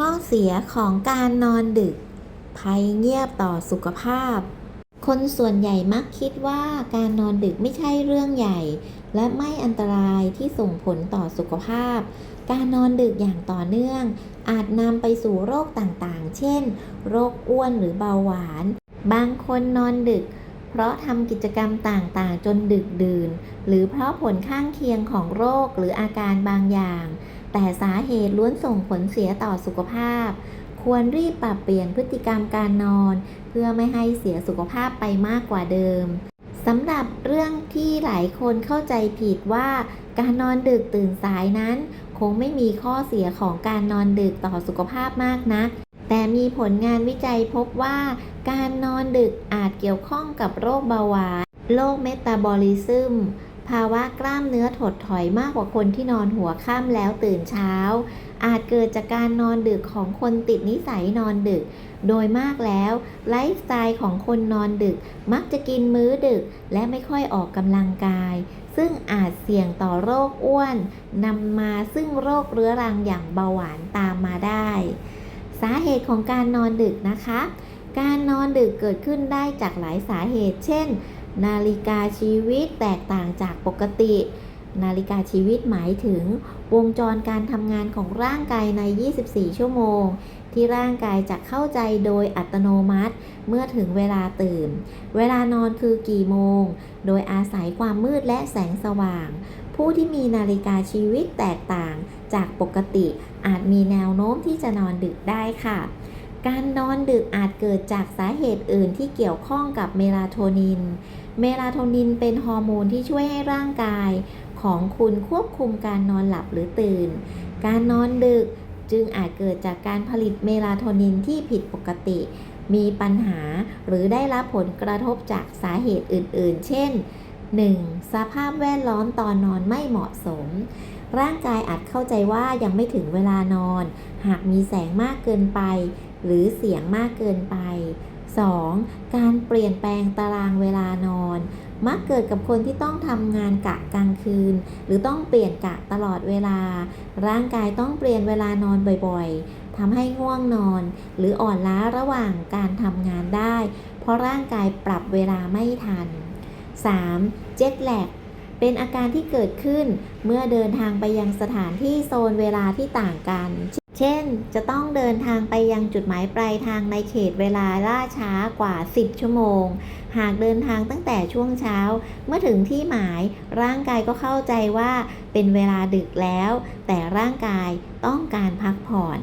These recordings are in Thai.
ข้อเสียของการนอนดึก ภัยเงียบต่อสุขภาพ คนส่วนใหญ่มักคิดว่าการนอนดึกไม่ใช่เรื่องใหญ่ และไม่อันตรายที่ส่งผลต่อสุขภาพ การนอนดึกอย่างต่อเนื่อง อาจนำไปสู่โรคต่างๆ เช่น โรคอ้วนหรือเบาหวาน บางคนนอนดึก เพราะทำกิจกรรมต่างๆ จนดึกดื่น หรือเพราะผลข้างเคียงของโรคหรืออาการบางอย่าง แต่สาเหตุล้วนส่งผลเสียต่อสุขภาพ ควรรีบปรับเปลี่ยนพฤติกรรมการนอน เพื่อไม่ให้เสียสุขภาพไปมากกว่าเดิมสำหรับเรื่องที่หลายคนเข้าใจผิดว่า การนอนดึกตื่นสายนั้น คงไม่มีข้อเสียของการนอนดึกต่อสุขภาพมากนัก แต่มีผลงานวิจัยพบว่า การนอนดึกอาจเกี่ยวข้องกับโรคเบาหวาน โรคเมตาบอลิซึม ภาวะกล้ามเนื้อถดถอยมากกว่าคนที่นอนหัวค่ำแล้วตื่นเช้า อาจเกิดจากการนอนดึกของคนติดนิสัยนอนดึก โดยมากแล้วไลฟ์สไตล์ของคนนอนดึก มักจะกินมื้อดึกและไม่ค่อยออกกำลังกาย ซึ่งอาจเสี่ยงต่อโรคอ้วนนำมาซึ่งโรคเรื้อรังอย่างเบาหวานตามมาได้ สาเหตุของการนอนดึกนะคะ การนอนดึกเกิดขึ้นได้จากหลายสาเหตุ เช่น นาฬิกาชีวิตแตกต่างจากปกติ นาฬิกาชีวิตหมายถึง วงจรการทำงานของร่างกายใน 24 ชั่วโมง ที่ร่างกายจะเข้าใจโดยอัตโนมัติ เมื่อถึงเวลาตื่น เวลานอนคือกี่โมง โดยอาศัยความมืดและแสงสว่าง ผู้ที่มีนาฬิกาชีวิตแตกต่างจากปกติ อาจมีแนวโน้มที่จะนอนดึกได้ค่ะ การนอนดึกอาจเกิดจากสาเหตุอื่นที่เกี่ยวข้องกับเมลาโทนิน เมลาโทนินเป็นฮอร์โมนที่ช่วยให้ร่างกายของคุณควบคุมการนอนหลับหรือตื่น การนอนดึกจึงอาจเกิดจากการผลิตเมลาโทนินที่ผิดปกติ มีปัญหาหรือได้รับผลกระทบจากสาเหตุอื่น ๆ เช่น 1. สภาพแวดล้อมตอนนอนไม่เหมาะสม ร่างกายอาจเข้าใจว่ายังไม่ถึงเวลานอน หากมีแสงมากเกินไป หรือเสียงมากเกินไป 2. การเปลี่ยนแปลงตารางเวลานอน มักเกิดกับคนที่ต้องทำงานกะกลางคืน หรือต้องเปลี่ยนกะตลอดเวลา ร่างกายต้องเปลี่ยนเวลานอนบ่อยๆทำให้ง่วงนอน หรืออ่อนล้าระหว่างการทำงานได้ เพราะร่างกายปรับเวลาไม่ทัน 3. เจ็ตแลกเป็นอาการที่เกิดขึ้นเมื่อเดินทางไปยังสถานที่โซนเวลาที่ต่างกัน เช่น จะต้องเดินทางไปยังจุดหมายปลายทางในเขตเวลาล่าช้ากว่า 10 ชั่วโมง หากเดินทางตั้งแต่ช่วงเช้า เมื่อถึงที่หมายร่างกายก็เข้าใจว่าเป็นเวลาดึกแล้ว แต่ร่างกายต้องการพักผ่อน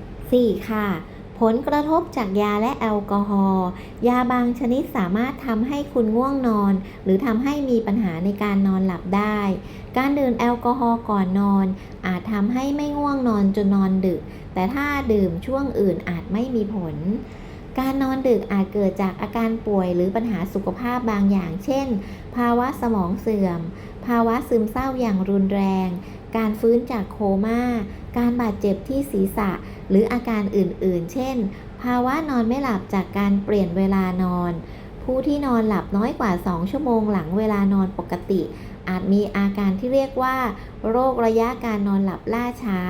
4. ค่ะ ผลกระทบจากยาและแอลกอฮอล์ ยาบางชนิดสามารถทำให้คุณง่วงนอน หรือทำให้มีปัญหาในการนอนหลับได้ การดื่มแอลกอฮอล์ก่อนนอน อาจทำให้ไม่ง่วงนอนจนนอนดึก แต่ถ้าดื่มช่วงอื่นอาจไม่มีผล การนอนดึกอาจเกิดจากอาการป่วยหรือปัญหาสุขภาพบางอย่าง เช่น ภาวะสมองเสื่อม ภาวะซึมเศร้าอย่างรุนแรง การฟื้นจากโคมา่า การบาดเจ็บที่ศีรษะ หรืออาการอื่นๆ เช่น ภาวะนอนไม่หลับจากการเปลี่ยนเวลานอน ผู้ที่นอนหลับน้อยกว่า 2 ชั่วโมงหลังเวลานอนปกติ อาจมีอาการที่เรียกว่า โรคระยะการนอนหลับล่าช้า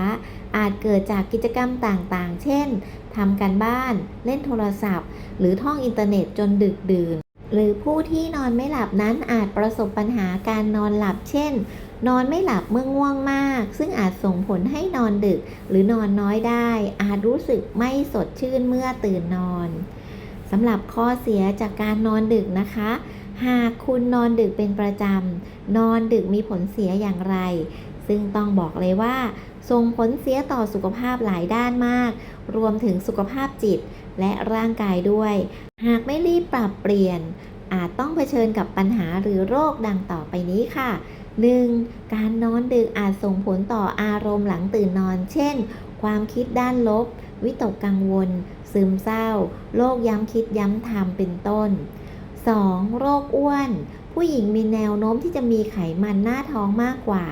อาจเกิดจากกิจกรรมต่างๆ เช่นทำการบ้าน เล่นโทรศัพท์ หรือท่องอินเทอร์เน็ตจนดึกดื่นหรือผู้ที่นอนไม่หลับนั้นอาจประสบปัญหาการนอนหลับเช่น นอนไม่หลับเมื่อง่วงมาก ซึ่งอาจส่งผลให้นอนดึกหรือนอนน้อยได้ อาจรู้สึกไม่สดชื่นเมื่อตื่นนอนสำหรับข้อเสียจากการนอนดึกนะคะ หากคุณนอนดึกเป็นประจำ นอนดึกมีผลเสียอย่างไร ซึ่งต้องบอกเลยว่า ส่งผลเสียต่อสุขภาพหลายด้านมาก รวมถึงสุขภาพจิตและร่างกายด้วย หากไม่รีบปรับเปลี่ยน อาจต้องเผชิญกับปัญหาหรือโรคดังต่อไปนี้ค่ะ 1. การนอนดึกอาจส่งผลต่ออารมณ์หลังตื่นนอน เช่น ความคิดด้านลบ วิตกกังวล ซึมเศร้า โรคย้ำคิดย้ำทำเป็นต้น 2. โรคอ้วน ผู้หญิงมีแนวโน้มที่จะมีไขมันหน้าท้องมากกว่า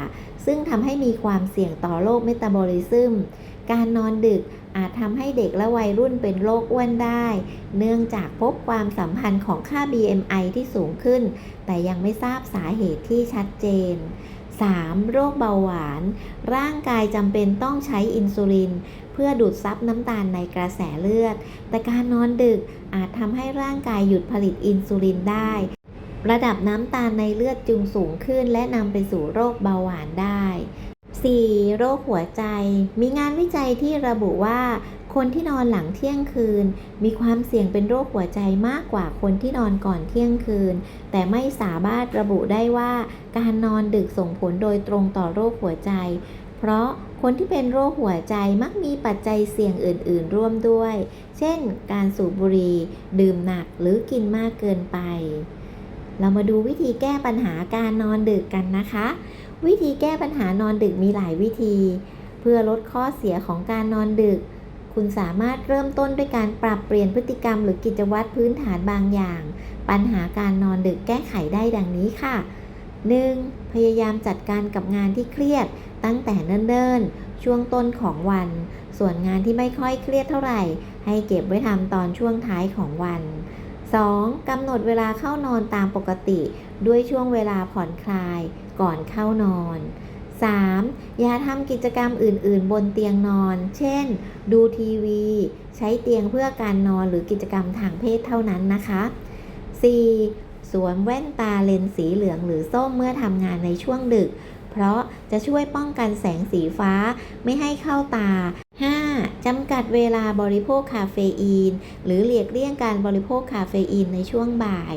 ซึ่งทำให้มีความเสี่ยงต่อโรคเมตาบอลิซึม การนอนดึก อาจทำให้เด็กและวัยรุ่นเป็นโรคอ้วนได้ เนื่องจากพบความสัมพันธ์ของค่า BMI ที่สูงขึ้น แต่ยังไม่ทราบสาเหตุที่ชัดเจน 3. โรคเบาหวาน ร่างกายจำเป็นต้องใช้อินซูลิน เพื่อดูดซับน้ำตาลในกระแสเลือด แต่การนอนดึกอาจทำให้ร่างกายหยุดผลิตอินซูลินได้ ระดับน้ำตาลในเลือดจึงสูงขึ้นและนำไปสู่โรคเบาหวานได้ 4. โรคหัวใจ มีงานวิจัยที่ระบุว่า คนที่นอนหลังเที่ยงคืน มีความเสี่ยงเป็นโรคหัวใจมากกว่าคนที่นอนก่อนเที่ยงคืน แต่ไม่สามารถระบุได้ว่า การนอนดึกส่งผลโดยตรงต่อโรคหัวใจ เพราะคนที่เป็นโรคหัวใจมักมีปัจจัยเสี่ยงอื่น ๆ ร่วมด้วย เช่น การสูบบุหรี่ ดื่มหนักหรือกินมากเกินไป เรามาดูวิธีแก้ปัญหาการนอนดึกกันนะคะ วิธีแก้ปัญหานอนดึกมีหลายวิธี เพื่อลดข้อเสียของการนอนดึก คุณสามารถเริ่มต้นด้วยการปรับเปลี่ยนพฤติกรรมหรือกิจวัตรพื้นฐานบางอย่าง ปัญหาการนอนดึกแก้ไขได้ดังนี้ค่ะ 1. พยายามจัดการกับงานที่เครียดตั้งแต่เนิ่นๆ ช่วงต้นของวัน ส่วนงานที่ไม่ค่อยเครียดเท่าไหร่ ให้เก็บไว้ทำตอนช่วงท้ายของวัน 2. กำหนดเวลาเข้านอนตามปกติ ด้วยช่วงเวลาผ่อนคลายก่อนเข้านอน 3. อย่าทำกิจกรรมอื่น ๆ บนเตียงนอน เช่น ดูทีวี ใช้เตียงเพื่อการนอนหรือกิจกรรมทางเพศเท่านั้นนะคะ 4. สวมแว่นตาเลนส์สีเหลืองหรือส้มเมื่อทำงานในช่วงดึก เพราะจะช่วยป้องกันแสงสีฟ้าไม่ให้เข้าตา จำกัดเวลาบริโภคคาเฟอีน หรือหลีกเลี่ยงการบริโภคคาเฟอีนในช่วงบ่าย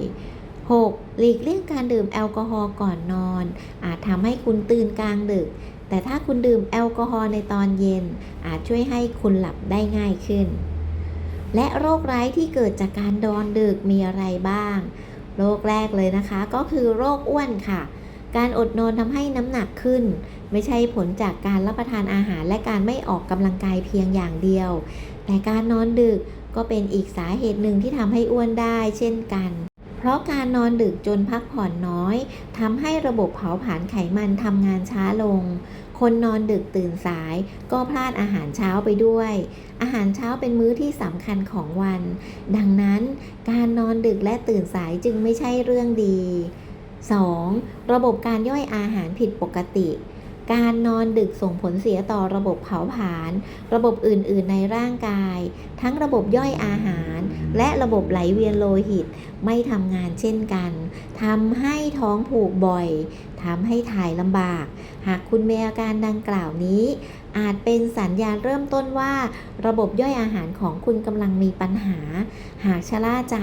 6. หลีกเลี่ยงการดื่มแอลกอฮอล์ก่อนนอน อาจทำให้คุณตื่นกลางดึก แต่ถ้าคุณดื่มแอลกอฮอล์ในตอนเย็น อาจช่วยให้คุณหลับได้ง่ายขึ้น และโรคร้ายที่เกิดจากการนอนดึกมีอะไรบ้าง โรคแรกเลยนะคะ ก็คือโรคอ้วนค่ะ การอดนอนทำให้น้ำหนักขึ้น ไม่ใช่ผลจากการรับประทานอาหารและการไม่ออกกำลังกายเพียงอย่างเดียว แต่การนอนดึกก็เป็นอีกสาเหตุหนึ่งที่ทำให้อ้วนได้เช่นกัน เพราะการนอนดึกจนพักผ่อนน้อยทำให้ระบบเผาผลาญไขมันทำงานช้าลง คนนอนดึกตื่นสาย ก็พลาดอาหารเช้าไปด้วย อาหารเช้าเป็นมื้อที่สำคัญของวัน ดังนั้นการนอนดึกและตื่นสายจึงไม่ใช่เรื่องดี 2. ระบบการย่อยอาหารผิดปกติ การนอนดึกส่งผลเสียต่อระบบเผาผลาญ ระบบอื่น ๆ ในร่างกาย ทั้งระบบย่อยอาหาร และระบบไหลเวียนโลหิตไม่ทำงานเช่นกันทำให้ท้องผูกบ่อยทำให้ถ่ายลำบาก หากคุณมีอาการดังกล่าวนี้ อาจเป็นสัญญาณเริ่มต้นว่า ระบบย่อยอาหารของคุณกำลังมีปัญหา หากชะล่าใจ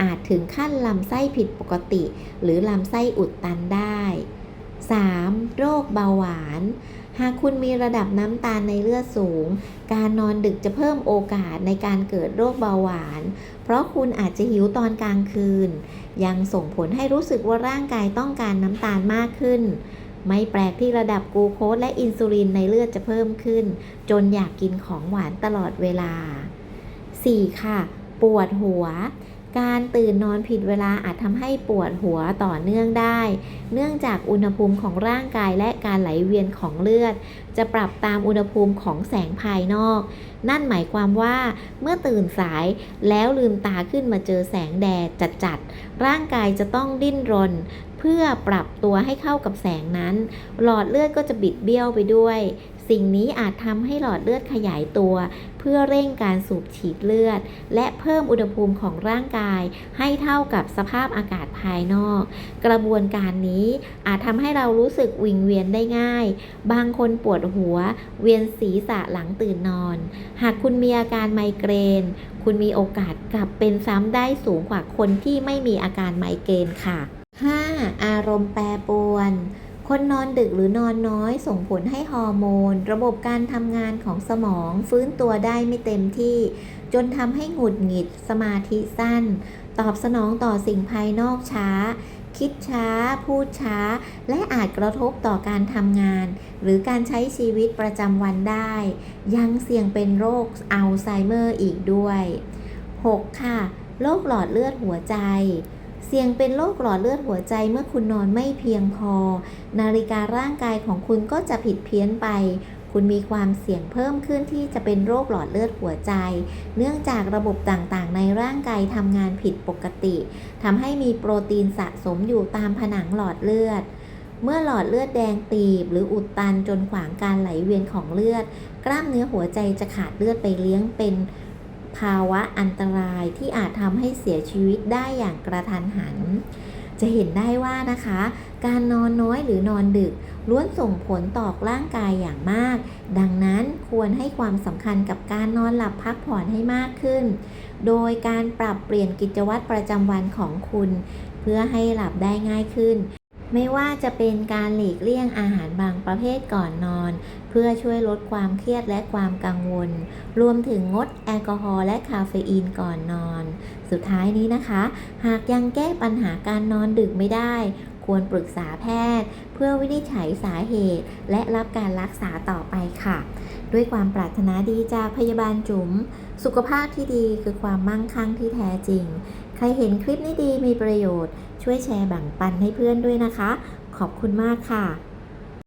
อาจถึงขั้นลำไส้ผิดปกติ หรือลำไส้อุดตันได้ 3. โรคเบาหวานหากคุณมีระดับน้ำตาลในเลือดสูง การนอนดึกจะเพิ่มโอกาสในการเกิดโรคเบาหวาน เพราะคุณอาจจะหิวตอนกลางคืน ยังส่งผลให้รู้สึกว่าร่างกายต้องการน้ำตาลมากขึ้น ไม่แปลกที่ระดับกูโคสและอินซูลินในเลือดจะเพิ่มขึ้น จนอยากกินของหวานตลอดเวลา 4. ค่ะ ปวดหัว การตื่นนอนผิดเวลาอาจทำให้ปวดหัวต่อเนื่องได้ เนื่องจากอุณหภูมิของร่างกายและการไหลเวียนของเลือด จะปรับตามอุณหภูมิของแสงภายนอก นั่นหมายความว่าเมื่อตื่นสายแล้วลืมตาขึ้นมาเจอแสงแดดจัดๆร่างกายจะต้องดิ้นรน พื่อปรับตัวให้เข้ากับแสงนั้น หลอดเลือดก็จะบิดเบี้ยวไปด้วย สิ่งนี้อาจทำให้หลอดเลือดขยายตัว เพื่อเร่งการสูบฉีดเลือด และเพิ่มอุณหภูมิของร่างกาย ให้เท่ากับสภาพอากาศภายนอก กระบวนการนี้อาจทำให้เรารู้สึกวิงเวียนได้ง่าย บางคนปวดหัว เวียนศีรษะหลังตื่นนอน หากคุณมีอาการไมเกรน คุณมีโอกาสกลับเป็นซ้ำได้สูงกว่าคนที่ไม่มีอาการไมเกรนค่ะ 5. อารมณ์แปรปรวน คนนอนดึกหรือนอนน้อยส่งผลให้ฮอร์โมน ระบบการทำงานของสมอง ฟื้นตัวได้ไม่เต็มที่ จนทำให้หงุดหงิด สมาธิสั้น ตอบสนองต่อสิ่งภายนอกช้า คิดช้า พูดช้า และอาจกระทบต่อการทำงาน หรือการใช้ชีวิตประจำวันได้ ยังเสี่ยงเป็นโรคอัลไซเมอร์อีกด้วย 6. ค่ะโรคหลอดเลือดหัวใจ เสี่ยงเป็นโรคหลอดเลือดหัวใจเมื่อคุณนอนไม่เพียงพอ นาฬิการ่างกายของคุณก็จะผิดเพี้ยนไป คุณมีความเสี่ยงเพิ่มขึ้นที่จะเป็นโรคหลอดเลือดหัวใจ เนื่องจากระบบต่างๆ ในร่างกายทำงานผิดปกติทำให้มีโปรตีนสะสมอยู่ตามผนังหลอดเลือดเมื่อหลอดเลือดแดงตีบ หรืออุดตันจนขวางการไหลเวียนของเลือด กล้ามเนื้อหัวใจจะขาดเลือดไปเลี้ยงเป็น ภาวะอันตรายที่อาจทำให้เสียชีวิตได้อย่างกระทันหัน จะเห็นได้ว่านะคะ การนอนน้อยหรือนอนดึก ล้วนส่งผลต่อร่างกายอย่างมาก ดังนั้นควรให้ความสำคัญกับการนอนหลับพักผ่อนให้มากขึ้น โดยการปรับเปลี่ยนกิจวัตรประจำวันของคุณ เพื่อให้หลับได้ง่ายขึ้น ไม่ว่าจะเป็นการหลีกเลี่ยงอาหารบางประเภทก่อนนอน เพื่อช่วยลดความเครียดและความกังวล รวมถึงงดแอลกอฮอล์และคาเฟอีนก่อนนอน สุดท้ายนี้นะคะ หากยังแก้ปัญหาการนอนดึกไม่ได้ ควรปรึกษาแพทย์ เพื่อวินิจฉัยสาเหตุ และรับการรักษาต่อไปค่ะ ด้วยความปรารถนาดีจากพยาบาลจุ๋ม สุขภาพที่ดีคือความมั่งคั่งที่แท้จริง ใครเห็นคลิปนี้ดีมีประโยชน์ ช่วยแชร์แบ่งปันให้เพื่อนด้วยนะคะ ขอบคุณมากค่ะ